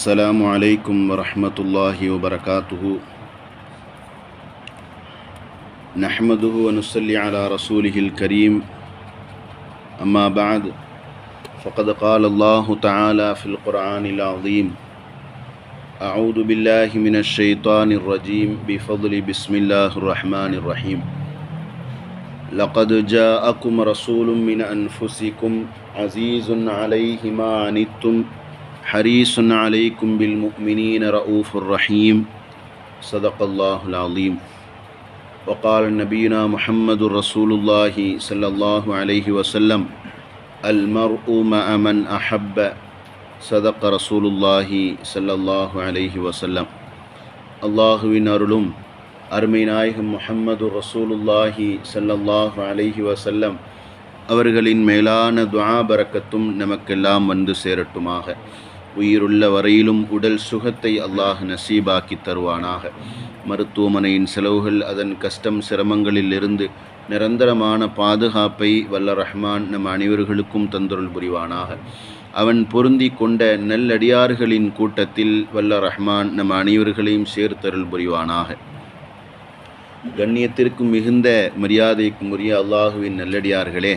السلام عليكم ورحمة الله وبركاته. نحمده ونصلي على رسوله الكريم. أما بعد فقد قال الله تعالى في القرآن العظيم أعوذ بالله من الشيطان الرجيم بفضل بسم الله الرحمن الرحيم. لقد جاءكم رسول من أنفسكم عزيز عليه ما عنتم حريص عليكم بالمؤمنين رؤوف رحيم صدق الله العظيم وقال نبينا محمد رسول الله صلى الله عليه وسلم المرء مع من أحب صدق رسول الله صلى الله عليه وسلم அல்லாஹுவின் அருளும் அருமை நாயகம் முஹம்மது ரசூலுல்லாஹி ஸல்லல்லாஹு அலைஹி வஸல்லம் அவர்களின் மேலான துஆ பரக்கத்தும் நமக்கெல்லாம் வந்து சேரட்டுமாக உயிருள்ள வரையிலும் உடல் சுகத்தை அல்லாஹ் நசீபாக்கி தருவானாக. மருத்துவமனையின் செலவுகள் அதன் கஷ்டம் சிரமங்களில் இருந்து நிரந்தரமான பாதுகாப்பை வல்ல ரஹ்மான் நம் அனைவர்களுக்கும் தந்துருள் புரிவானாக. அவன் பொருந்தி கொண்ட நல்லடியார்களின் கூட்டத்தில் வல்ல ரஹ்மான் நம் அனைவர்களையும் சேர்த்தருள் புரிவானாக. கண்ணியத்திற்கும் மிகுந்த மரியாதைக்கும் உரிய அல்லாஹுவின் நல்லடியார்களே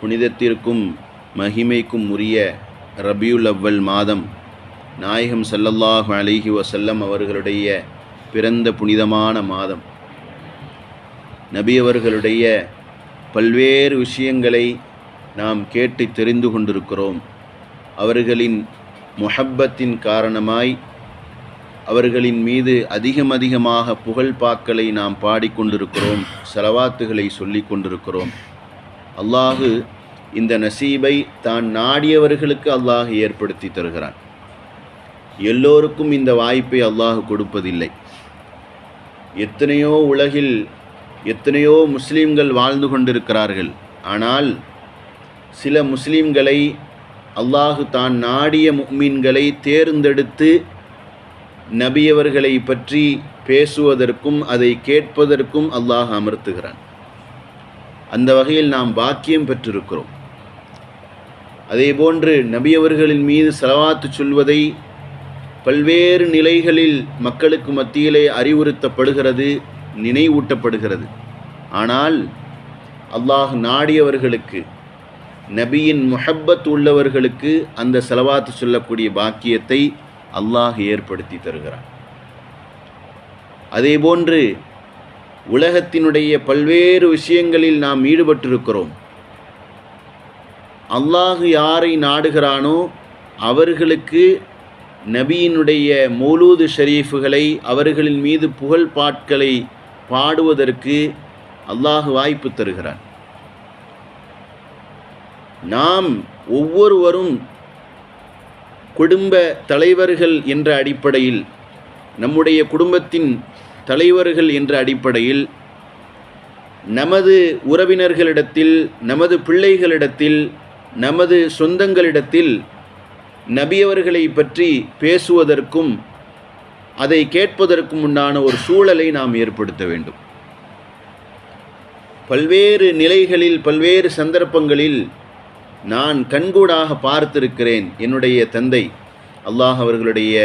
புனிதத்திற்கும் மகிமைக்கும் உரிய ரபியுல் அவ்வல் மாதம் நாயகம் சல்லல்லாஹு அலிஹி வசல்லம் அவர்களுடைய பிறந்த புனிதமான மாதம். நபி அவர்களுடைய பல்வேறு விஷயங்களை நாம் கேட்டு தெரிந்து கொண்டிருக்கிறோம். அவர்களின் முஹப்பத்தின் காரணமாய் அவர்களின் மீது அதிகம் அதிகமாக புகழ்பாக்களை நாம் பாடிக்கொண்டிருக்கிறோம் செலவாத்துகளை சொல்லி கொண்டிருக்கிறோம். அல்லாஹு இந்த நசீபை தான் நாடியவர்களுக்கு அல்லாஹ் ஏற்படுத்தி தருகிறான். எல்லோருக்கும் இந்த வாய்ப்பை அல்லாஹ் கொடுப்பதில்லை. எத்தனையோ உலகில் எத்தனையோ முஸ்லீம்கள் வாழ்ந்து கொண்டிருக்கிறார்கள். ஆனால் சில முஸ்லீம்களை அல்லாஹு தான் நாடிய முக்மீன்களை தேர்ந்தெடுத்து நபியவர்களை பற்றி பேசுவதற்கும் அதை கேட்பதற்கும் அல்லாஹ் அமர்த்துகிறான். அந்த வகையில் நாம் பாக்கியம் பெற்றிருக்கிறோம். அதேபோன்று நபியவர்களின் மீது செலவாத்து சொல்வதை பல்வேறு நிலைகளில் மக்களுக்கு மத்தியிலே அறிவுறுத்தப்படுகிறது நினைவூட்டப்படுகிறது. ஆனால் அல்லாஹ் நாடியவர்களுக்கு நபியின் முஹப்பத் உள்ளவர்களுக்கு அந்த செலவாத்து சொல்லக்கூடிய பாக்கியத்தை அல்லாஹ் ஏற்படுத்தி தருகிறான். அதேபோன்று உலகத்தினுடைய பல்வேறு விஷயங்களில் நாம் ஈடுபட்டிருக்கிறோம். அல்லாஹ் யாரை நாடுகிறானோ அவர்களுக்கு நபியினுடைய மௌலூது ஷரீஃபுகளை அவர்களின் மீது புகழ் பாட்களை பாடுவதற்கு அல்லாஹ் வாய்ப்பு தருகிறான். நாம் ஒவ்வொருவரும் குடும்ப தலைவர்கள் என்ற அடிப்படையில் நம்முடைய குடும்பத்தின் தலைவர்கள் என்ற அடிப்படையில் நமது உறவினர்களிடத்தில் நமது பிள்ளைகளிடத்தில் நமது சொந்தங்களிடத்தில் நபியவர்களை பற்றி பேசுவதற்கும் அதை கேட்பதற்கும் உண்டான ஒரு சூழலை நாம் ஏற்படுத்த வேண்டும். பல்வேறு நிலைகளில் பல்வேறு சந்தர்ப்பங்களில் நான் கண்கூடாக பார்த்திருக்கிறேன் என்னுடைய தந்தை. அல்லாஹ் அவர்களுடைய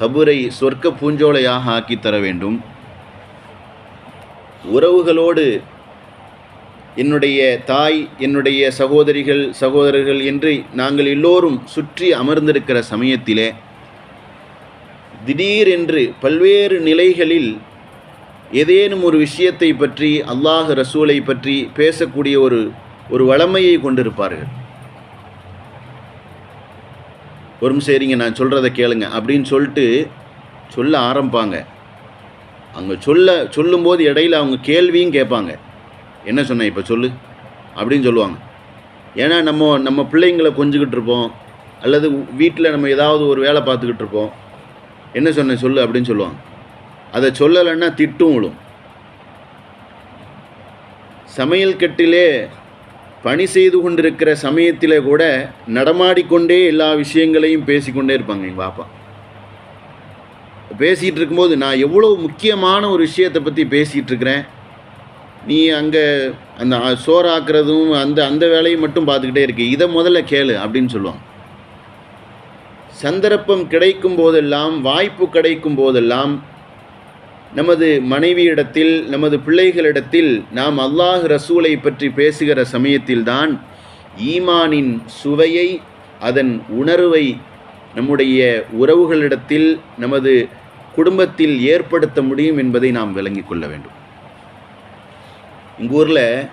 கபுரை சொர்க்க பூஞ்சோலையாக ஆக்கி தர வேண்டும். உறவுகளோடு என்னுடைய தாய் என்னுடைய சகோதரிகள் சகோதரர்கள் என்று நாங்கள் எல்லோரும் சுற்றி அமர்ந்திருக்கிற சமயத்திலே திடீரென்று பல்வேறு நிலைகளில் ஏதேனும் ஒரு விஷயத்தை பற்றி அல்லாஹ் ரசூலை பற்றி பேசக்கூடிய ஒரு ஒரு வளமையை கொண்டிருப்பார்கள். ஒரு சரிங்க நான் சொல்கிறத கேளுங்க அப்படின்னு சொல்லிட்டு சொல்ல ஆரம்பிப்பாங்க. அங்கே சொல்ல சொல்லும்போது இடையில் அவங்க கேள்வியும் கேட்பாங்க. என்ன சொன்னேன் இப்போ சொல்லு? அப்படின்னு சொல்லுவாங்க. ஏன்னா நம்ம நம்ம பிள்ளைங்களை கொஞ்சிக்கிட்டு இருப்போம். அல்லது வீட்டில் நம்ம ஏதாவது ஒரு வேலை பார்த்துக்கிட்டு இருப்போம். என்ன சொன்னேன் சொல்லு அப்படின்னு சொல்லுவாங்க. அதை சொல்லலைன்னா திட்டும் விழும். சமையல் கட்டிலே பணி செய்து கொண்டிருக்கிற சமயத்தில் கூட நடமாடிக்கொண்டே எல்லா விஷயங்களையும் பேசிக்கொண்டே இருப்பாங்க எங்கள் பாப்பா. பேசிகிட்டு இருக்கும்போது நான் எவ்வளோ முக்கியமான ஒரு விஷயத்தை பற்றி பேசிகிட்டு இருக்கிறேன். நீ அங்கே அந்த சோறு ஆக்குறதும் அந்த அந்த வேலையும் மட்டும் பார்த்துக்கிட்டே இருக்கு. இதை முதல்ல கேளு அப்படின்னு சொல்லுவாங்க. சந்தர்ப்பம் கிடைக்கும் போதெல்லாம் வாய்ப்பு கிடைக்கும் போதெல்லாம் நமது மனைவியிடத்தில் நமது பிள்ளைகளிடத்தில் நாம் அல்லாஹ் ரசூலை பற்றி பேசுகிற சமயத்தில்தான் ஈமானின் சுவையை அதன் உணர்வை நம்முடைய உறவுகளிடத்தில் நமது குடும்பத்தில் ஏற்படுத்த முடியும் என்பதை நாம் விளங்கிக் கொள்ள வேண்டும். இங்கூரில்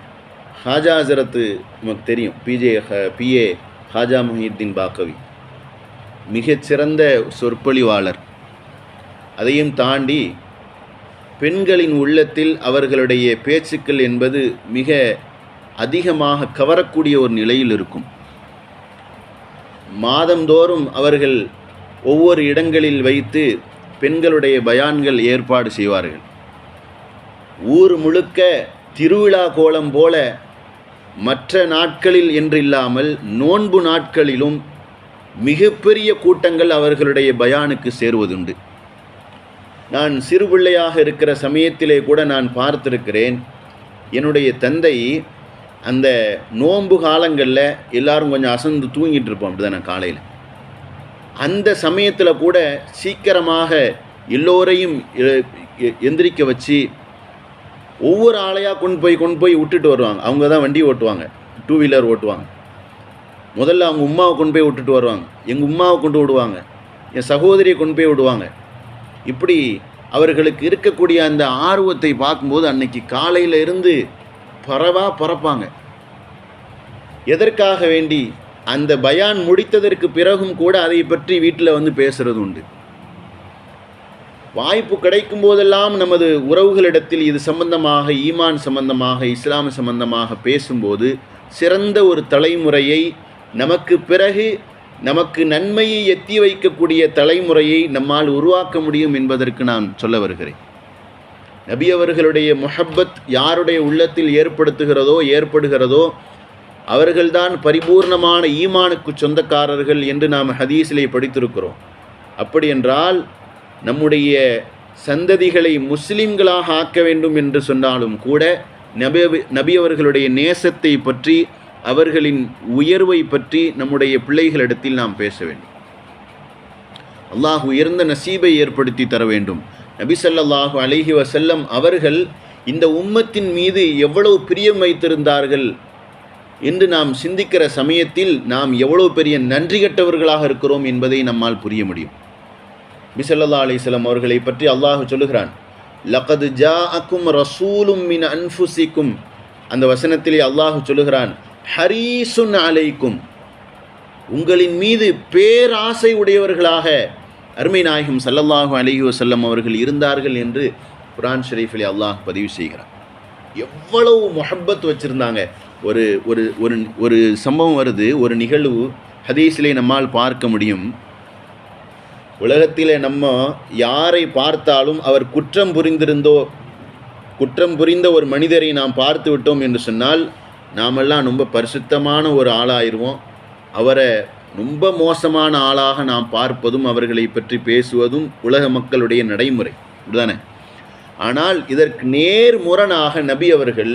ஹாஜா ஹசரத்து நமக்கு தெரியும். P J P A Haja Mohiyuddin Baqavi. மிகச்சிறந்த சொற்பொழிவாளர். அதையும் தாண்டி பெண்களின் உள்ளத்தில் அவர்களுடைய பேச்சுக்கள் என்பது மிக அதிகமாக கவரக்கூடிய ஒரு நிலையில் இருக்கும். மாதந்தோறும் அவர்கள் ஒவ்வொரு இடங்களில் வைத்து பெண்களுடைய பயான்கள் ஏற்பாடு செய்வார்கள். ஊர் முழுக்க திருவிழா கோலம் போல மற்ற நாட்களில் என்றில்லாமல் நோன்பு நாட்களிலும் மிகப்பெரிய கூட்டங்கள் அவர்களுடைய பயானுக்கு சேருவதுண்டு. நான் சிறுபிள்ளையாக இருக்கிற சமயத்திலே கூட நான் பார்த்திருக்கிறேன். என்னுடைய தந்தை அந்த நோன்பு காலங்களில் எல்லாரும் கொஞ்சம் அசந்து தூங்கிட்டு இருப்போம் அப்படிதான் காலையில். அந்த சமயத்தில் கூட சீக்கிரமாக எல்லோரையும் எ- எ- எந்திரிக்க வச்சு ஒவ்வொரு ஆளையாக கொண்டு போய் கொண்டு போய் விட்டுட்டு வருவாங்க. அவங்க தான் வண்டி ஓட்டுவாங்க. டூ வீலர் ஓட்டுவாங்க. முதல்ல அவங்க உமாவை கொண்டு போய் விட்டுட்டு வருவாங்க. எங்கள் உமாவை கொண்டு விடுவாங்க. என் சகோதரியை கொண்டு போய் விடுவாங்க. இப்படி அவர்களுக்கு இருக்கக்கூடிய அந்த ஆர்வத்தை பார்க்கும்போது அன்னைக்கு காலையில் இருந்து பரவா பறப்பாங்க எதற்காக வேண்டி? அந்த பயான் முடித்ததற்கு பிறகும் கூட அதை பற்றி வீட்டில் வந்து பேசுகிறது உண்டு. வாய்ப்பு கிடைக்கும் போதெல்லாம் நமது உறவுகளிடத்தில் இது சம்பந்தமாக ஈமான் சம்பந்தமாக இஸ்லாம் சம்பந்தமாக பேசும்போது சிறந்த ஒரு தலைமுறையை நமக்கு பிறகு நமக்கு நன்மையை எத்தி வைக்கக்கூடிய தலைமுறையை நம்மால் உருவாக்க முடியும் என்பதற்கு நான் சொல்ல வருகிறேன். நபி அவர்களுடைய முஹப்பத் யாருடைய உள்ளத்தில் ஏற்படுத்துகிறதோ ஏற்படுகிறதோ அவர்கள்தான் பரிபூர்ணமான ஈமானுக்கு சொந்தக்காரர்கள் என்று நாம் ஹதீஸிலே படித்திருக்கிறோம். அப்படி என்றால் நம்முடைய சந்ததிகளை முஸ்லிம்களாக ஆக்க வேண்டும் என்று சொன்னாலும் கூட நபி நபி அவர்களுடைய நேசத்தை பற்றி அவர்களின் உயர்வை பற்றி நம்முடைய பிள்ளைகளிடத்தில் நாம் பேச வேண்டும். அல்லாஹ் உயர்ந்த நசீபை ஏற்படுத்தி தர வேண்டும். நபி சல்லாஹு அலஹி வசல்லம் அவர்கள் இந்த உம்மத்தின் மீது எவ்வளவு பிரியம் வைத்திருந்தார்கள் என்று நாம் சிந்திக்கிற சமயத்தில் நாம் எவ்வளவு பெரிய நன்றி கெட்டவர்களாக இருக்கிறோம் என்பதை நம்மால் புரிய முடியும். நபி அலிஸ்லாம் அவர்களை பற்றி அல்லாஹ் சொல்லுகிறான் லகது ஜாஅக்கும் ரசூலும் மின் அன்ஃபுசிக்கும் அந்த வசனத்திலே அல்லாஹ் சொல்லுகிறான் ஹரீசுன் அலைக்கும். உங்களின் மீது பேராசை உடையவர்களாக அருமை நாயகம் சல்லல்லாஹு அலஹி வசல்லம் அவர்கள் இருந்தார்கள் என்று குரான் ஷெரீஃபிலே அல்லாஹ் பதிவு செய்கிறான். எவ்வளவு முஹப்பத் வச்சுருந்தாங்க. ஒரு ஒரு ஒரு ஒரு சம்பவம் வருது ஒரு நிகழ்வு ஹதீஸிலே நம்மால் பார்க்க முடியும். உலகத்திலே நம்ம யாரை பார்த்தாலும் அவர் குற்றம் புரிந்திருந்தோ குற்றம் புரிந்த ஒரு மனிதரை நாம் பார்த்து விட்டோம் என்று சொன்னால் நாமெல்லாம் ரொம்ப பரிசுத்தமான ஒரு ஆளாயிருவோம். அவரை ரொம்ப மோசமான ஆளாக நாம் பார்ப்பதும் அவர்களை பற்றி பேசுவதும் உலக மக்களுடைய நடைமுறை. இப்படிதானே ஆனால் இதற்கு நேர் முரணாக நபி அவர்கள்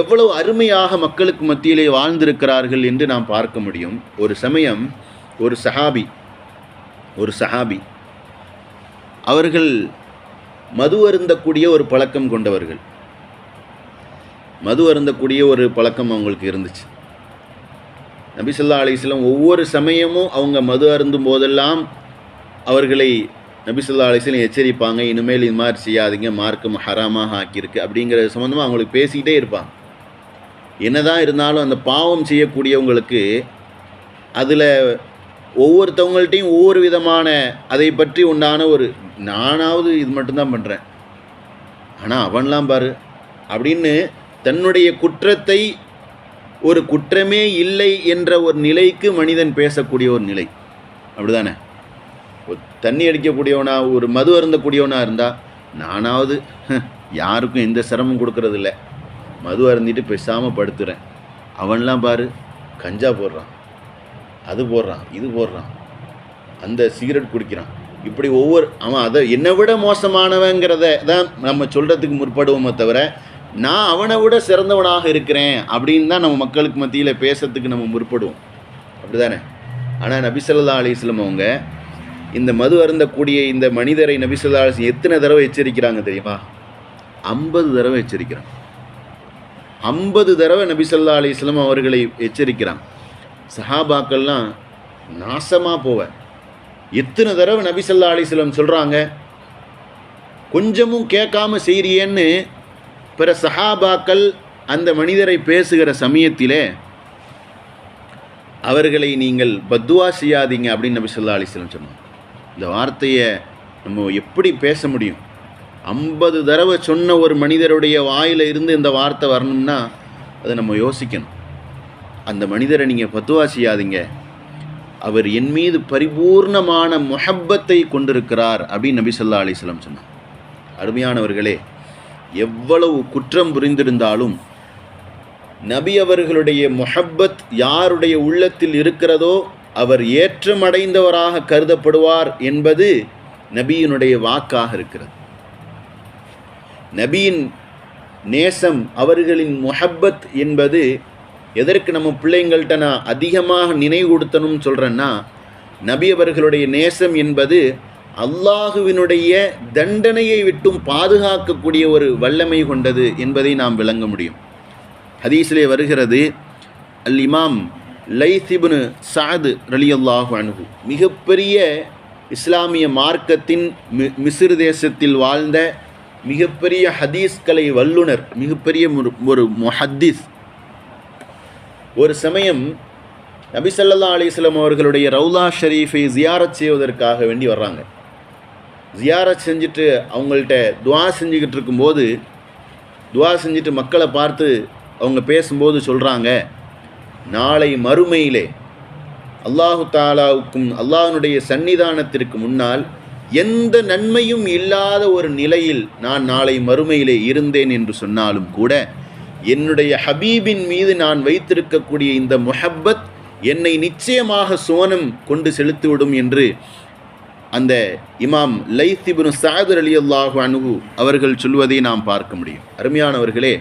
எவ்வளவு அருமையாக மக்களுக்கு மத்தியிலே வாழ்ந்திருக்கிறார்கள் என்று நாம் பார்க்க முடியும். ஒரு சமயம் ஒரு சஹாபி ஒரு சஹாபி. அவர்கள் மது அருந்தக்கூடிய ஒரு பழக்கம் கொண்டவர்கள். மது அருந்தக்கூடிய ஒரு பழக்கம் அவங்களுக்கு இருந்துச்சு. நபிசல்லா அலிஸ்லாம் ஒவ்வொரு சமயமும் அவங்க மது அருந்தும் போதெல்லாம் அவர்களை நபி அலிஸ்லாம் எச்சரிப்பாங்க இனிமேல் இது மாதிரி செய்யாதீங்க மார்க்கம் ஹராமாக ஆக்கியிருக்கு. அப்படிங்கிறது சம்மந்தமாக அவங்களுக்கு பேசிக்கிட்டே இருப்பாங்க. என்னதான் இருந்தாலும் அந்த பாவம் செய்யக்கூடியவங்களுக்கு அதில் ஒவ்வொருத்தவங்கள்ட்டையும் ஒவ்வொரு விதமான அதை பற்றி உண்டான ஒரு நானாவது இது மட்டும்தான் பண்ணுறேன் ஆனால் அவன்லாம் பாரு அப்படின்னு தன்னுடைய குற்றத்தை ஒரு குற்றமே இல்லை என்ற ஒரு நிலைக்கு மனிதன் பேசக்கூடிய ஒரு நிலை. அப்படிதானே? தண்ணி அடிக்கக்கூடியவனா ஒரு மது அருந்தக்கூடியவனா இருந்தால் நானாவது யாருக்கும் எந்த சிரமம் கொடுக்கறதில்ல. மது அருந்திட்டு பேசாமல் படுத்துறேன். அவன்லாம் பாரு கஞ்சா போடுறான். அது போடுறான் இது போடுறான். அந்த சிகரெட் குடிக்கிறான். இப்படி ஒவ்வொரு அவன் அதை என்னை விட மோசமானவங்கிறத தான் நம்ம சொல்கிறதுக்கு முற்படுவோமே தவிர நான் அவனை விட சிறந்தவனாக இருக்கிறேன் அப்படின்னு தான் நம்ம மக்களுக்கு மத்தியில் பேசுறதுக்கு நம்ம முற்படுவோம். அப்படிதானே? ஆனால் நபிசல்லா அலிஸ்லம் அவங்க இந்த மது அருந்தக்கூடிய இந்த மனிதரை நபிசல்லா அலிஸ்லம் எத்தனை தடவை எச்சரிக்கிறாங்க தெரியுமா? ஐம்பது தடவை எச்சரிக்கிறான். ஐம்பது தடவை நபிசல்லா அலிஸ்லம் அவர்களை எச்சரிக்கிறான். சஹாபாக்கள்லாம் நாசமாக போவேன். எத்தனை தடவை நபிசல்லா அலிஸ்லம் சொல்கிறாங்க கொஞ்சமும் கேட்காம செய்கிறியேன்னு பிற சஹாபாக்கள் அந்த மனிதரை பேசுகிற சமயத்திலே அவர்களை நீங்கள் பத்துவா செய்யாதீங்க அப்படின்னு நபி சொல்லா அலிஸ்லம் சொன்னாங்க. இந்த வார்த்தையை நம்ம எப்படி பேச முடியும்? ஐம்பது தடவை சொன்ன ஒரு மனிதருடைய வாயில் இருந்து இந்த வார்த்தை வரணும்னா அதை நம்ம யோசிக்கணும். அந்த மனிதரை நீங்கள் பத்துவா செய்யாதீங்க. அவர் என் மீது பரிபூர்ணமான முஹப்பத்தை கொண்டிருக்கிறார் அப்படின்னு நபி சொல்லா அலிஸ்லம் சொன்னார் அருமையானவர்களே எவ்வளவு குற்றம் புரிந்திருந்தாலும் நபி அவர்களுடைய முஹப்பத் யாருடைய உள்ளத்தில் இருக்கிறதோ அவர் ஏற்றமடைந்தவராக கருதப்படுவார் என்பது நபியினுடைய வாக்காக இருக்கிறது. நபியின் நேசம் அவர்களின் முஹப்பத் என்பது எதற்கு நம்ம பிள்ளைங்கள்ட்ட நான் அதிகமாக நினைவுறுத்தணும்னு சொல்கிறேன்னா நபி அவர்களுடைய நேசம் என்பது அல்லாஹுவினுடைய தண்டனையை விட்டும் பாதுகாக்கக்கூடிய ஒரு வல்லமை கொண்டது என்பதை நாம் விளங்க முடியும். ஹதீஸிலே வருகிறது அல் இமாம் லைசிபுனு சாது ரலி அல்லாஹு அணுகு மிகப்பெரிய இஸ்லாமிய மார்க்கத்தின் மி மிசிறு தேசத்தில் வாழ்ந்த மிகப்பெரிய ஹதீஸ்கலை வல்லுனர் மிகப்பெரிய ஒரு ஒரு முஹத்தீஸ் ஒரு சமயம் நபிசல்லா அலிஸ்லாம் அவர்களுடைய ரவுலா ஷரீஃபை ஜியாரத் செய்வதற்காக வேண்டி வர்றாங்க. ஜியாரத் செஞ்சுட்டு அவங்கள்ட்ட துவா செஞ்சுக்கிட்டு இருக்கும்போது துவா செஞ்சுட்டு மக்களை பார்த்து அவங்க பேசும்போது சொல்கிறாங்க நாளை மறுமையிலே அல்லாஹு தாலாவுக்கும் அல்லாஹனுடைய சன்னிதானத்திற்கு முன்னால் எந்த நன்மையும் இல்லாத ஒரு நிலையில் நான் நாளை மறுமையிலே இருந்தேன் என்று சொன்னாலும் கூட என்னுடைய ஹபீபின் மீது நான் வைத்திருக்கக்கூடிய இந்த முஹப்பத் என்னை நிச்சயமாக சோனம் கொண்டு செலுத்திவிடும் என்று அந்த இமாம் லைத்திபுன் சாதர் அலி அல்லாஹு அனுகு அவர்கள் சொல்வதை நாம் பார்க்க முடியும். அருமையானவர்களே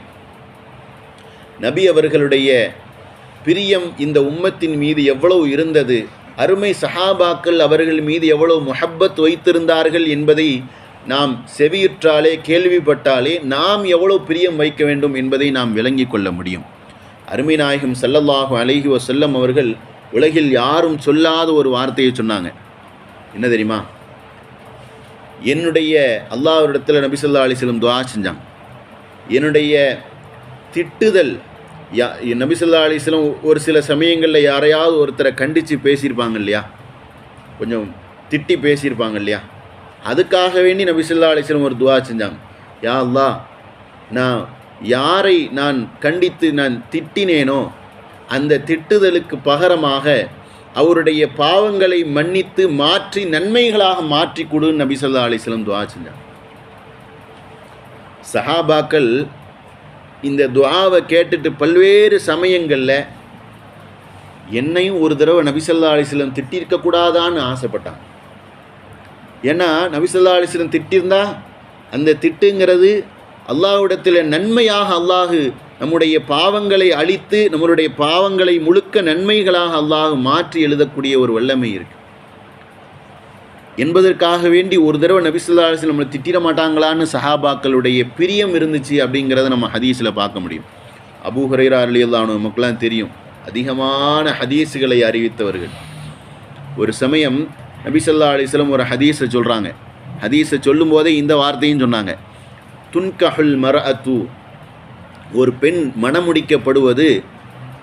நபி அவர்களுடைய பிரியம் இந்த உம்மத்தின் மீது எவ்வளவு இருந்தது? அருமை சஹாபாக்கள் அவர்கள் மீது எவ்வளவு முஹப்பத் வைத்திருந்தார்கள் என்பதை நாம் செவியுற்றாலே கேள்விப்பட்டாலே நாம் எவ்வளோ பிரியம் வைக்க வேண்டும் என்பதை நாம் விளங்கிக் கொள்ள முடியும். அருமை நாயகம் அழகி செல்லம் அவர்கள் உலகில் யாரும் சொல்லாத ஒரு வார்த்தையை சொன்னாங்க. என்ன தெரியுமா? என்னுடைய அல்லாஹ்விடத்தில் நபி சொல்லா அலிஸ்லம் துவா செஞ்சாங்க என்னுடைய திட்டுதல் யா நபி சொல்லா அலிஸ்லம் ஒரு சில சமயங்களில் யாரையாவது ஒருத்தரை கண்டித்து பேசியிருப்பாங்க இல்லையா? கொஞ்சம் திட்டி பேசியிருப்பாங்க இல்லையா? அதுக்காக வேண்டி நபிசுல்லா அலிஸ்லம் ஒரு துவா செஞ்சாங்க. யா அல்லா நான் யாரை நான் கண்டித்து நான் திட்டினேனோ அந்த திட்டுதலுக்கு பகரமாக அவருடைய பாவங்களை மன்னித்து மாற்றி நன்மைகளாக மாற்றி கொடுன்னு நபி சொல்லா அலிஸ்லம் துவா செஞ்சாங்க. சஹாபாக்கள் இந்த துவாவை கேட்டுட்டு பல்வேறு சமயங்களில் என்னையும் ஒரு தடவை நபிசல்லா அலிஸ்லம் திட்டிருக்கக்கூடாதான்னு ஆசைப்பட்டாங்க. ஏன்னா நபிசல்லா அலிஸ்லம் திட்டிருந்தா அந்த திட்டுங்கிறது அல்லாஹ்விடத்தில் நன்மையாக அல்லாஹு நம்முடைய பாவங்களை அழித்து நம்மளுடைய பாவங்களை முழுக்க நன்மைகளாக அல்லாஹ் மாற்றி எழுதக்கூடிய ஒரு வல்லமை இருக்கு. என்பதற்காக வேண்டி ஒரு தடவை நபிசுல்லா அலிஸ்லம் நம்மளை திட்டிட மாட்டாங்களான்னு சஹாபாக்களுடைய பிரியம் இருந்துச்சு அப்படிங்கிறத நம்ம ஹதீஸில் பார்க்க முடியும். அபூ ஹுரைரா அலியல்லானு நமக்குலாம் தெரியும். அதிகமான ஹதீஸுகளை அறிவித்தவர்கள். ஒரு சமயம் நபிசல்லா அலிஸ்லம் ஒரு ஹதீஸை சொல்கிறாங்க ஹதீஸை சொல்லும்போதே இந்த வார்த்தையும் சொன்னாங்க. துன்கஹுல் மர அத்து ஒரு பெண் மணமுடிக்கப்படுவது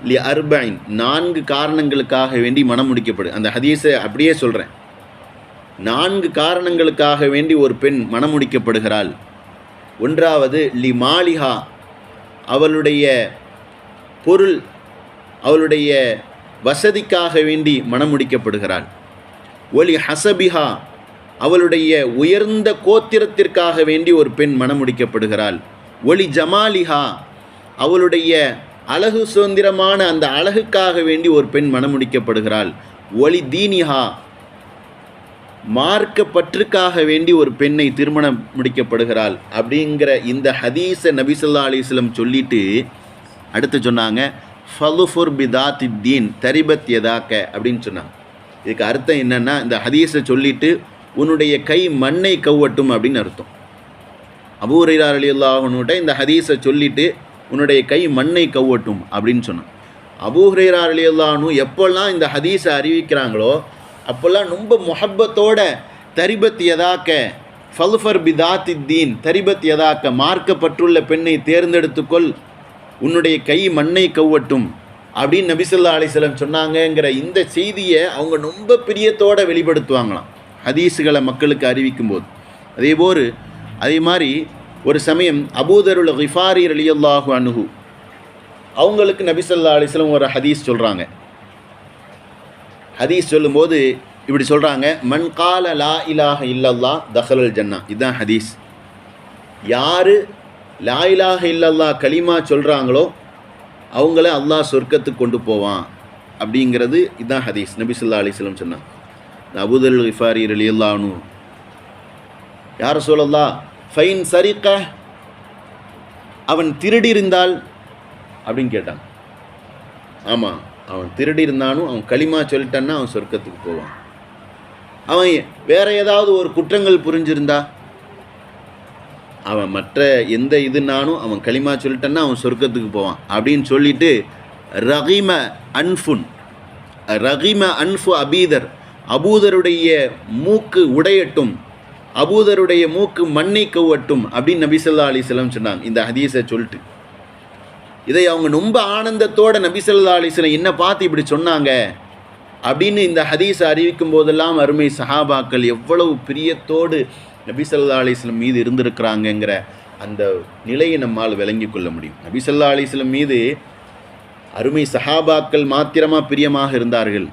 லி அர்பைன் நான்கு காரணங்களுக்காக வேண்டி மணமுடிக்கப்படு அந்த ஹதீஸை அப்படியே சொல்கிறேன் நான்கு காரணங்களுக்காக வேண்டி ஒரு பெண் மணமுடிக்கப்படுகிறாள் ஒன்றாவது லி மாலிஹா அவளுடைய பொருள் அவளுடைய வசதிக்காக வேண்டி மணமுடிக்கப்படுகிறாள் ஒலி ஹசபிஹா. அவளுடைய உயர்ந்த கோத்திரத்திற்காக வேண்டி ஒரு பெண் மணமுடிக்கப்படுகிறாள். ஒலி ஜமாலிஹா. அவளுடைய அழகு சுதந்திரமான அந்த அழகுக்காக வேண்டி ஒரு பெண் மணமுடிக்கப்படுகிறாள். ஒலி தீனிஹா. மார்க்க பற்றுக்காக வேண்டி ஒரு பெண்ணை திருமணம் முடிக்கப்படுகிறாள். அப்படிங்கிற இந்த ஹதீஸ நபிசல்லா அலிஸ்லம் சொல்லிட்டு அடுத்து சொன்னாங்க ஃபலுஃபுர் பிதாத்தி தீன் தரிபத் யதாக்க அப்படின்னு சொன்னாங்க. இதுக்கு அர்த்தம் என்னென்னா இந்த ஹதீஸை சொல்லிட்டு உன்னுடைய கை மண்ணை கவ்வட்டும் அப்படின்னு அர்த்தம். அபூரையார் அலி அல்லாஹனுட்ட இந்த ஹதீஸை சொல்லிட்டு உன்னுடைய கை மண்ணை கவ்வட்டும் அப்படின்னு சொன்னான். அபூஹரேரார் அலி அல்லாஹனு எப்போல்லாம் இந்த ஹதீஸை அறிவிக்கிறாங்களோ அப்போல்லாம் ரொம்ப முஹப்பத்தோட தரிபத் யதாக்க ஃபல்ஃபர் பிதாத்தி தீன் தரிபத் யதாக்க மார்க்கப்பட்டுள்ள பெண்ணை தேர்ந்தெடுத்துக்கொள் உன்னுடைய கை மண்ணை கவ்வட்டும். அப்படின்னு நபிசல்லா அலிசலம் சொன்னாங்கங்கிற இந்த செய்தியை அவங்க ரொம்ப பிரியத்தோடு வெளிப்படுத்துவாங்களாம் ஹதீஸுகளை மக்களுக்கு அறிவிக்கும் போது அதே போல் அதே மாதிரி ஒரு சமயம் அபூதருள் ரிஃபாரி அலியல்லாஹு அனுகு அவங்களுக்கு நபிசல்லா அலிஸ்லம் ஒரு ஹதீஸ் சொல்கிறாங்க ஹதீஸ் சொல்லும்போது இப்படி சொல்கிறாங்க மண் கால லா இலாஹ இல்லல்லா தஹலல் ஜன்னா. இதுதான் ஹதீஸ். யார் லா இலாஹ இல்லல்லா கலிமா சொல்கிறாங்களோ அவங்கள அல்லாஹ் சொர்க்கத்துக்கு கொண்டு போவான் அப்படிங்கிறது இதுதான் ஹதீஸ். நபிசுல்லா அலிஸ்லம் சொன்னான் அபுதல் இஃபாரி அலி அல்லானு யார் சொல்லல்லா ஃபைன் சரிக்க அவன் திருடி இருந்தால் அப்படின்னு கேட்டான் ஆமாம் அவன் திருடி இருந்தானும் அவன் களிமா சொல்லிட்டான்னா அவன் சொர்க்கத்துக்கு போவான். அவன் வேற ஏதாவது ஒரு குற்றங்கள் புரிஞ்சிருந்தா அவன் மற்ற எந்த இதுனாலும் அவன் களிமா சொல்லிட்டான்னா அவன் சொர்க்கத்துக்கு போவான். அப்படின்னு சொல்லிட்டு ரஹீம அன்ஃபுன் ரஹீம அன்ஃபு அபீதர் அபூதருடைய மூக்கு உடையட்டும் அபூதருடைய மூக்கு மண்ணை கவ்வட்டும் அப்படின்னு நபிசல்லா அலிஸ்லாம் சொன்னாங்க. இந்த ஹதீஸை சொல்லிட்டு. இதை அவங்க ரொம்ப ஆனந்தத்தோட நபிசல்லா அலிஸ்லாம் என்ன பார்த்து இப்படி சொன்னாங்க? அப்படின்னு இந்த ஹதீஸை அறிவிக்கும் போதெல்லாம் அருமை சஹாபாக்கள் எவ்வளவு பிரியத்தோடு நபிசல்லா அலிஸ்லம் மீது இருந்திருக்கிறாங்கங்கிற அந்த நிலையை நம்மால் விளங்கி கொள்ள முடியும். நபிசல்லா அலிஸ்லம் மீது அருமை சஹாபாக்கள் மாத்திரமா பிரியமாக இருந்தார்கள்.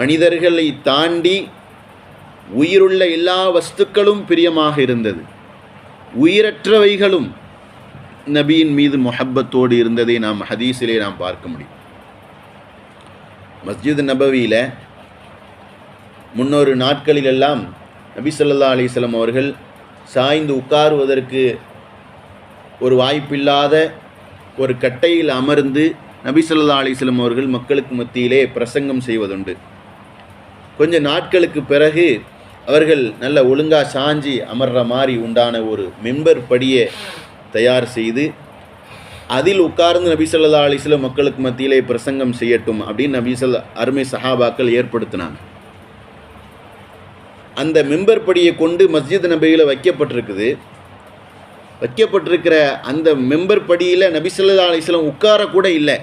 மனிதர்களை தாண்டி உயிருள்ள எல்லா வஸ்துக்களும் பிரியமாக இருந்தது. உயிரற்றவைகளும் நபியின் மீது முஹப்பத்தோடு இருந்ததை நாம் ஹதீஸிலே நாம் பார்க்க முடியும். மஸ்ஜித் நபவியில் முன்னொரு நாட்களிலெல்லாம் நபிசல்லா அலிஸ்லம் அவர்கள் சாய்ந்து உட்காருவதற்கு ஒரு வாய்ப்பில்லாத ஒரு கட்டையில் அமர்ந்து நபிசல்லா அலிஸ்லம் அவர்கள் மக்களுக்கு மத்தியிலே பிரசங்கம் செய்வதுண்டு. கொஞ்ச நாட்களுக்கு பிறகு அவர்கள் நல்ல ஒழுங்காக சாஞ்சி அமர்ற மாதிரி உண்டான ஒரு மெம்பர் படியை தயார் செய்து அதில் உட்கார்ந்து நபிசல்லா அலிஸ்லம் மக்களுக்கு மத்தியிலே பிரசங்கம் செய்யட்டும் அப்படின்னு நபி அருமை சஹாபாக்கள் ஏற்படுத்தினாங்க. அந்த மெம்பர் படியை கொண்டு மஸ்ஜித் நபியில் வைக்கப்பட்டிருக்குது. வைக்கப்பட்டிருக்கிற அந்த மெம்பர் படியில் நபிசல்லா அலிஸ்லாம் உட்காரக்கூட உட்கார கூட இல்லை.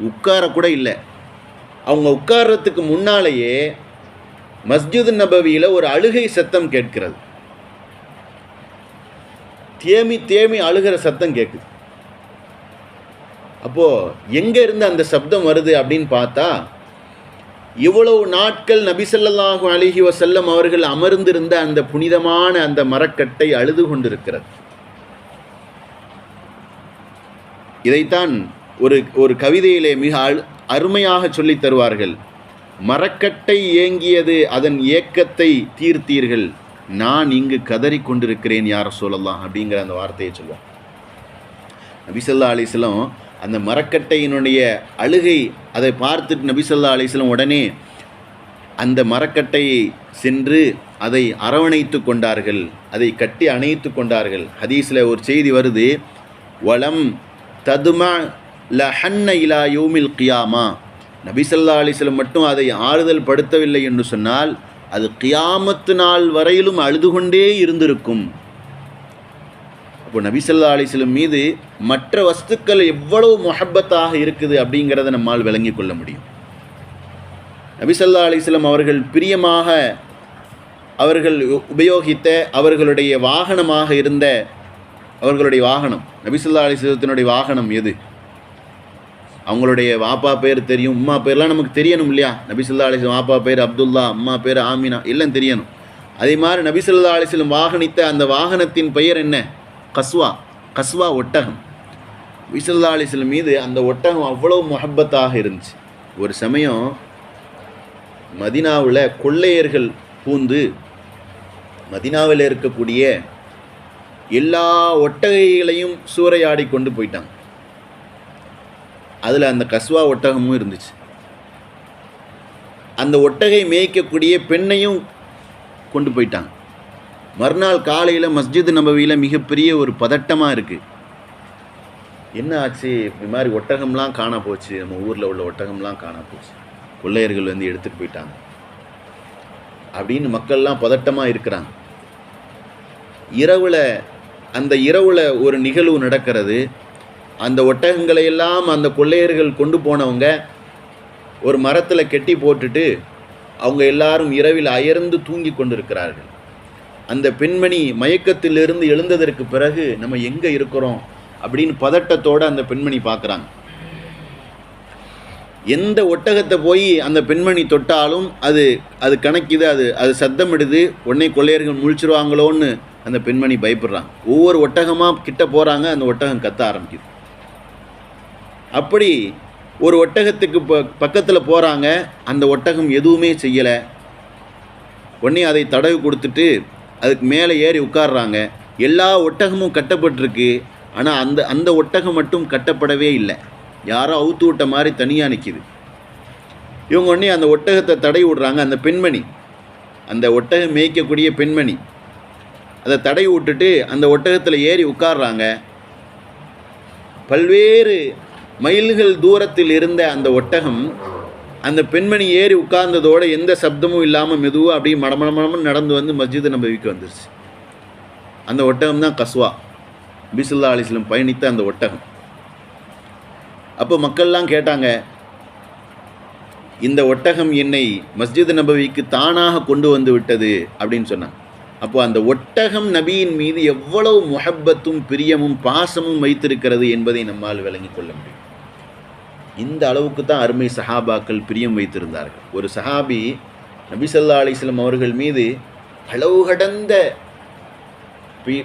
உட்கார கூட இல்லை. அவங்க உட்கார்றதுக்கு முன்னாலேயே மஸ்ஜித் நபவியில் ஒரு அழுகை சத்தம் கேட்கிறது. தேமி தேமி அழுகிற சத்தம் கேட்குது. அப்போது எங்கே இருந்து அந்த சப்தம் வருது அப்படின்னு பார்த்தா இவ்வளவு நாட்கள் நபிசல்லாஹு அலிஹி வசல்லம் அவர்கள் அமர்ந்திருந்த அந்த புனிதமான அந்த மரக்கட்டை அழுது கொண்டிருக்கிறது. இதைத்தான் ஒரு ஒரு கவிதையிலே மிக அழு அருமையாக சொல்லித் தருவார்கள். மரக்கட்டை ஏங்கியது அதன் ஏக்கத்தை தீர்த்தீர்கள். நான் இங்கு கதறி கொண்டிருக்கிறேன் யார சொல்லலாம் அப்படிங்கிற அந்த வார்த்தையை சொல்லுவோம் நபிசல்லா அலிசலம் அந்த மரக்கட்டையினுடைய அழுகை அதை பார்த்துட்டு நபிசல்லா அலிஸ்லம் உடனே அந்த மரக்கட்டையை சென்று அதை அரவணைத்து கொண்டார்கள். அதை கட்டி அணைத்து கொண்டார்கள். ஹதீஸில் ஒரு செய்தி வருது. வளம் ததுமா லஹன்ன இலா யோமில் கியாமா. நபிசல்லா அலிஸ்லம் மட்டும் அதை ஆறுதல் படுத்தவில்லை என்று சொன்னால் அது கியாமத்து நாள் வரையிலும் அழுது கொண்டே இருந்திருக்கும். அப்போ நபிசல்லா அலிஸ்லம் மீது மற்ற வஸ்துக்கள் எவ்வளவு மொஹப்பத்தாக இருக்குது அப்படிங்கிறத நம்மால் விளங்கி கொள்ள முடியும். நபிசல்லா அலிஸ்லம் அவர்கள் பிரியமாக அவர்கள் உபயோகித்த அவர்களுடைய வாகனமாக இருந்த அவர்களுடைய வாகனம் நபிசல்லா அலிஸ்லத்தினுடைய வாகனம் எது? அவங்களுடைய வாப்பா பேர் தெரியும் உம்மா பேர்லாம் நமக்கு தெரியணும் இல்லையா? நபிசுல்லா அலிஸ்லம் வாப்பா பேர் அப்துல்லா அம்மா பேர் ஆமினா எல்லாம் தெரியணும். அதே மாதிரி நபிசுல்லா அலிஸ்லம் வாகனித்த அந்த வாகனத்தின் பெயர் என்ன? கஸ்வா கஸ்வா ஒட்டகம். நபிசுல்லா அலிஸ்லம் மீது அந்த ஒட்டகம் அவ்வளோ மொஹப்பத்தாக இருந்துச்சு. ஒரு சமயம் மதினாவில் கொள்ளையர்கள் பூந்து மதினாவில் இருக்கக்கூடிய எல்லா ஒட்டகைகளையும் சூறையாடி கொண்டு போயிட்டாங்க. அதில் அந்த கஸ்வா ஒட்டகமும் இருந்துச்சு. அந்த ஒட்டகை மேய்க்கக்கூடிய பெண்ணையும் கொண்டு போயிட்டாங்க. மறுநாள் காலையில் மஸ்ஜித் நபவியில் மிகப்பெரிய ஒரு பதட்டமாக இருக்குது என்ன ஆச்சு? இது மாதிரி ஒட்டகம்லாம் காண போச்சு. நம்ம ஊரில் உள்ள ஒட்டகம்லாம் காண போச்சு. கொள்ளையர்கள் வந்து எடுத்துகிட்டு போயிட்டாங்க. அப்படின்னு மக்கள்லாம் பதட்டமாக இருக்கிறாங்க. இரவில் அந்த இரவில் ஒரு நிகழ்வு நடக்கிறது. அந்த ஒட்டகங்களை எல்லாம் அந்த கொள்ளையர்கள் கொண்டு போனவங்க ஒரு மரத்தில் கெட்டி போட்டுட்டு அவங்க எல்லாரும் இரவில் அயர்ந்து தூங்கி கொண்டிருக்கிறார்கள். அந்த பெண்மணி மயக்கத்திலிருந்து எழுந்ததற்கு பிறகு நம்ம எங்கே இருக்கிறோம் அப்படின்னு பதட்டத்தோடு அந்த பெண்மணி பார்க்குறாங்க. எந்த ஒட்டகத்தை போய் அந்த பெண்மணி தொட்டாலும் அது அது கணக்குது அது அது சத்தமிடுது உடனே கொள்ளையர்கள் முழிச்சிருவாங்களோன்னு அந்த பெண்மணி பயப்படுறாங்க. ஒவ்வொரு ஒட்டகமாக கிட்ட போகிறாங்க அந்த ஒட்டகம் கத்த ஆரம்பிக்குது. அப்படி ஒரு ஒட்டகத்துக்கு ப பக்கத்தில் போகிறாங்க அந்த ஒட்டகம் எதுவுமே செய்யலை. உடனே அதை தடவி கொடுத்துட்டு அதுக்கு மேலே ஏறி உட்கார்றாங்க. எல்லா ஒட்டகமும் கட்டப்பட்டிருக்கு. ஆனால் அந்த அந்த ஒட்டகம் மட்டும் கட்டப்படவே இல்லை. யாரோ அவுத்து விட்ட மாதிரி தனியாக நிற்கிது இவங்க உடனே அந்த ஒட்டகத்தை தடை விடுறாங்க. அந்த பெண்மணி. அந்த ஒட்டகம் மேய்க்கக்கூடிய பெண்மணி. அதை தடை விட்டுட்டு அந்த ஒட்டகத்தில் ஏறி உட்காடுறாங்க பல்வேறு மைல்கள் தூரத்தில் இருந்த அந்த ஒட்டகம் அந்த பெண்மணி ஏறி உட்கார்ந்ததோடு எந்த சப்தமும் இல்லாமல் மெதுவாக அப்படியே மடமடமடமும் நடந்து வந்து மஸ்ஜித் நபவிக்கு வந்துருச்சு. அந்த ஒட்டகம் தான் கஸ்வா. பிசுல்லா அலிஸ்லம் பயணித்த அந்த ஒட்டகம். அப்போ மக்கள்லாம் கேட்டாங்க இந்த ஒட்டகம் என்னை மஸ்ஜித் நபவிக்கு தானாக கொண்டு வந்து விட்டது அப்படின்னு சொன்னாங்க. அப்போ அந்த ஒட்டகம் நபியின் மீது எவ்வளவு முஹப்பத்தும் பிரியமும் பாசமும் வைத்திருக்கிறது என்பதை நம்மால் விளங்கிக் கொள்ள முடியும். இந்த அளவுக்கு தான் அருமை சஹாபாக்கள் பிரியம் வைத்திருந்தார்கள். ஒரு சஹாபி நபிசல்லா அலிஸ்லம் அவர்கள் மீது அளவு கடந்த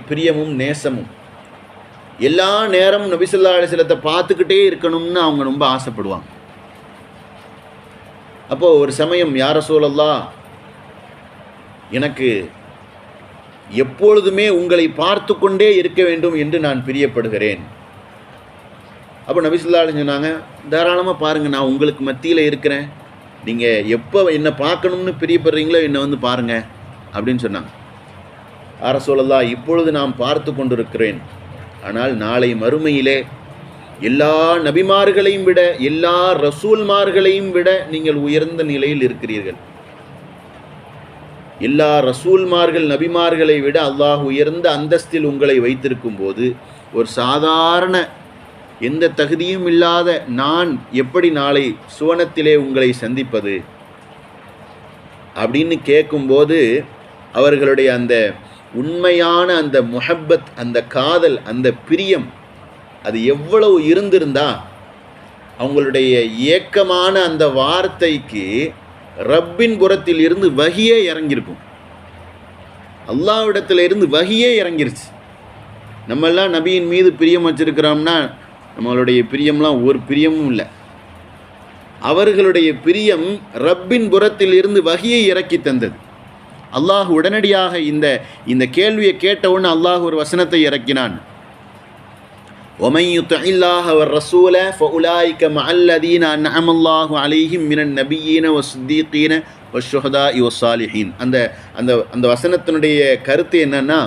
பிரியமும் நேசமும் எல்லா நேரமும் நபிசல்லா அலிஸ்லத்தை பார்த்துக்கிட்டே இருக்கணும்னு அவங்க ரொம்ப ஆசைப்படுவாங்க. அப்போது ஒரு சமயம் யார சூழல்லா எனக்கு எப்பொழுதுமே உங்களை பார்த்து கொண்டே இருக்க வேண்டும் என்று நான் பிரியப்படுகிறேன். அப்போ நபிசுல்லாலும் சொன்னாங்க தாராளமாக பாருங்கள் நான் உங்களுக்கு மத்தியில் இருக்கிறேன். நீங்கள் எப்போ என்னை பார்க்கணும்னு பிரியப்படுறீங்களோ என்னை வந்து பாருங்கள் அப்படின்னு சொன்னாங்க. அரசோலல்லா இப்பொழுது நாம் பார்த்து கொண்டிருக்கிறேன். ஆனால் நாளை மறுமையிலே எல்லா நபிமார்களையும் விட எல்லா ரசூல்மார்களையும் விட நீங்கள் உயர்ந்த நிலையில் இருக்கிறீர்கள். எல்லா ரசூல்மார்கள் நபிமார்களை விட அல்லாஹ் உயர்ந்த அந்தஸ்தில் உங்களை வைத்திருக்கும் போது ஒரு சாதாரண எந்த தகுதியும் இல்லாத நான் எப்படி நாளை சுவனத்திலே உங்களை சந்திப்பது? அப்படின்னு கேட்கும்போது அவர்களுடைய அந்த உண்மையான அந்த முஹப்பத் அந்த காதல் அந்த பிரியம் அது எவ்வளவு இருந்திருந்தா அவங்களுடைய ஏக்கமான அந்த வார்த்தைக்கு ரப்பின் புறத்தில் இருந்து வகியே இறங்கியிருக்கும். அல்லாவிடத்தில் இருந்து வகியே இறங்கிருச்சு. நம்மெல்லாம் நபியின் மீது பிரியம் வச்சிருக்கிறோம்னா நம்மளுடைய பிரியம்லாம் ஒரு பிரியமும் இல்லை. அவர்களுடைய பிரியம் ரப்பின் புறத்தில் இருந்து வகையை இறக்கி தந்தது. அல்லாஹ் உடனடியாக இந்த இந்த கேள்வியை கேட்டவுடன் அல்லாஹ் ஒரு வசனத்தை இறக்கினான். ஒமையுத்த இல்லாஹ அவர் ரசூல ஃபவுலாய்க மல்லதீன அன்னமல்லாஹு அலிஹிம் மினன் நபியீன ஒ சுத்தீக்கீன ஒ ஷுஹதா இ ஒ சாலிஹீன். அந்த அந்த அந்த வசனத்தினுடைய கருத்து என்னென்னா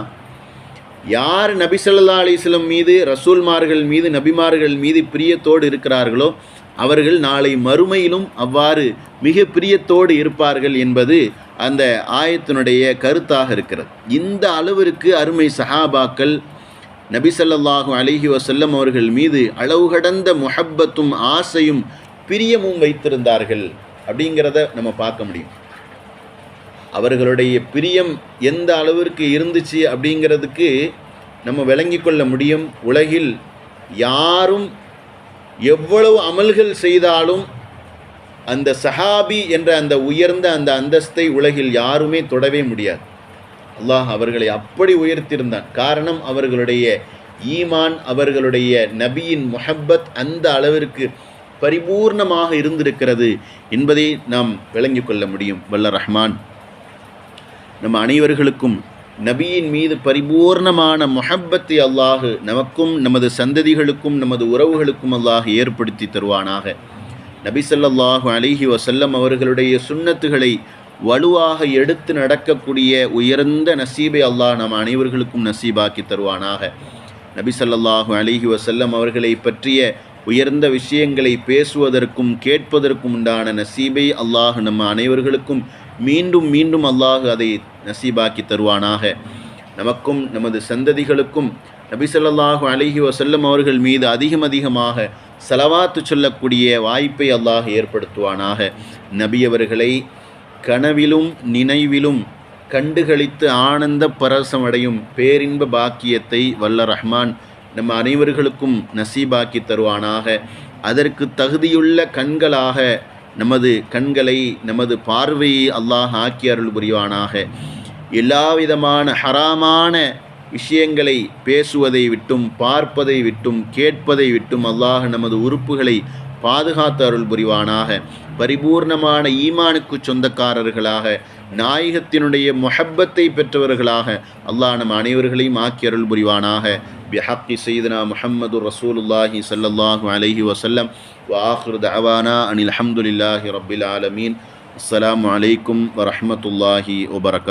யார் நபி ஸல்லல்லாஹு மீது ரசூல்மார்கள் மீது நபிமார்கள் மீது பிரியத்தோடு இருக்கிறார்களோ அவர்கள் நாளை மறுமையிலும் அவ்வாறு மிக பிரியத்தோடு இருப்பார்கள் என்பது அந்த ஆயத்தினுடைய கருத்தாக இருக்கிறது. இந்த அளவிற்கு அருமை சஹாபாக்கள் நபி அலிஹி வசல்லம் அவர்கள் மீது அளவு கடந்த முஹப்பத்தும் ஆசையும் பிரியமும் வைத்திருந்தார்கள் அப்படிங்கிறத நம்ம பார்க்க முடியும். அவர்களுடைய பிரியம் எந்த அளவிற்கு இருந்துச்சு அப்படிங்கிறதுக்கு நம்ம விளங்கி கொள்ள முடியும். உலகில் யாரும் எவ்வளவு அமல்கள் செய்தாலும் அந்த சஹாபி என்ற அந்த உயர்ந்த அந்த அந்தஸ்தை உலகில் யாருமே தொடவே முடியாது. அல்லாஹ் அவர்களை அப்படி உயர்த்தியிருந்தான். காரணம் அவர்களுடைய ஈமான் அவர்களுடைய நபியின் முஹப்பத் அந்த அளவிற்கு பரிபூர்ணமாக இருந்திருக்கிறது என்பதை நாம் விளங்கிக் கொள்ள முடியும். வல்ல ரஹ்மான். நம்ம அனைவர்களுக்கும் நபியின் மீது பரிபூர்ணமான முஹப்பத்தை அல்லாஹ் நமக்கும் நமது சந்ததிகளுக்கும் நமது உறவுகளுக்கும் அல்லாஹ் ஏற்படுத்தி தருவானாக. நபி ஸல்லல்லாஹு அலிஹி வசல்லம் அவர்களுடைய சுண்ணத்துகளை வலுவாக எடுத்து நடக்கக்கூடிய உயர்ந்த நசீபை அல்லாஹ் நம் அனைவர்களுக்கும் நசீபாக்கி தருவானாக. நபி ஸல்லல்லாஹு அலிஹி வசல்லம் அவர்களை பற்றிய உயர்ந்த விஷயங்களை பேசுவதற்கும் கேட்பதற்கும் உண்டான நசீபை அல்லாஹ் நம்ம அனைவர்களுக்கும் மீண்டும் மீண்டும் அல்லாஹ் அதை நசீபாக்கி தருவானாக. நமக்கும் நமது சந்ததிகளுக்கும் நபிசல்லாஹு அலஹி வசல்லம் அவர்கள் மீது அதிகம் அதிகமாக செலவாத்து சொல்லக்கூடிய வாய்ப்பை அல்லாஹ் ஏற்படுத்துவானாக. நபி அவர்களை கனவிலும் நினைவிலும் கண்டுகளித்து ஆனந்த பரசமடையும் பேரின்ப பாக்கியத்தை வல்ல ரஹ்மான் நம்ம அனைவர்களுக்கும் நசீபாக்கி தருவானாக. அதற்கு தகுதியுள்ள கண்களாக நமது கண்களை நமது பார்வையை அல்லாஹ் ஆக்கி அருள் புரிவானாக. எல்லா விதமான ஹராமான விஷயங்களை பேசுவதை விட்டும் பார்ப்பதை விட்டும் கேட்பதை விட்டும் அல்லாஹ் நமது உறுப்புகளை பாதுகாத்து அருள் புரிவானாக. பரிபூர்ணமான ஈமானுக்கு சொந்தக்காரர்களாக நாயகத்தினுடைய மொஹப்பத்தை பெற்றவர்களாக அல்லாஹ் நம் அனைவர்களையும் ஆக்கி அருள் புரிவானாக. பிஹாப்தி செய்தனா முஹம்மது ரசூலுல்லாஹி சல்லாஹூ அலஹி வசல்லம் வாஹ்ரு தவானா அனில் அஹமதுல்லாஹி ரபில் ஆலமீன். அஸ்லாம் வலைக்கும் வரமத்துல்லாஹி வபரகாத்.